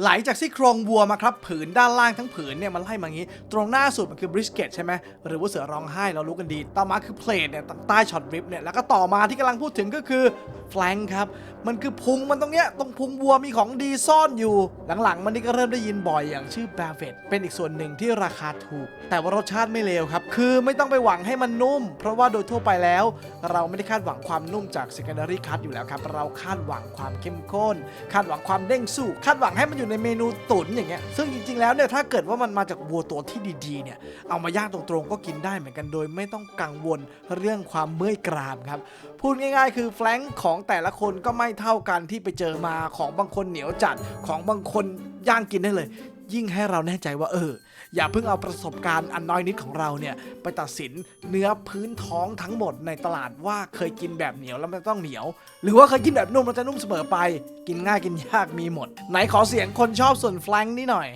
ไหลจากซี่โครงวัวมาครับ ผืนด้านล่างทั้งผืนเนี่ยมันไล่มาอย่างนี้ ตรงหน้าสุดมันคือบริสเกตใช่ไหมหรือว่าเสือร้องไห้เรารู้กันดี ต่อมาคือเพลทเนี่ยใต้ช็อตริปเนี่ยแล้วก็ต่อมาที่กำลังพูดถึงก็คือ แฟลงครับ มันคือพุงมันตรงเนี้ยตรงพุงวัวมีของดีซ่อนอยู่ หลังๆ มันนี่ก็เริ่มได้ยินบ่อยอย่างชื่อแบเวตเป็นอีกส่วนหนึ่งที่ราคาถูก แต่ว่ารสชาติไม่เลวครับ คือไม่ต้องไปหวังให้มันนุ่ม เพราะว่าโดยทั่วไปแล้ว เราไม่ได้คาดหวังความนุ่มจาก secondary cut อยู่แล้วครับเราคาดหวังความเข้มข้น คาดหวังความเด้งสู้ คาดหวังให้มันอยู่ในเมนูตุ๋นอย่างเงี้ยซึ่งจริงๆแล้วเนี่ยถ้าเกิดว่ามันมาจากวัวตัวที่ดีๆเนี่ยเอามาย่างตรงๆก็กินได้เหมือนกันโดย ไม่ต้องกังวลเรื่องความเมื่อยกรามครับพูดง่าย ๆ คือแฟลงของแต่ละคนก็ไม่เท่ากันที่ไปเจอมาของบางคนเหนียวจัดของบางคนย่างกินได้เลย ยิ่งให้เราแน่ใจว่าเออ อย่าเพิ่งเอาประสบการณ์อันน้อยนิดของเราเนี่ย ไปตัดสินเนื้อพื้นท้องทั้งหมดในตลาดว่าเคยกินแบบเหนียวแล้วมันต้องเหนียว หรือว่าเคยกินแบบนุ่มแล้วจะนุ่มเสมอไป กินง่ายกินยากมีหมด ไหนขอเสียงคนชอบส่วนแฟลงนี่หน่อย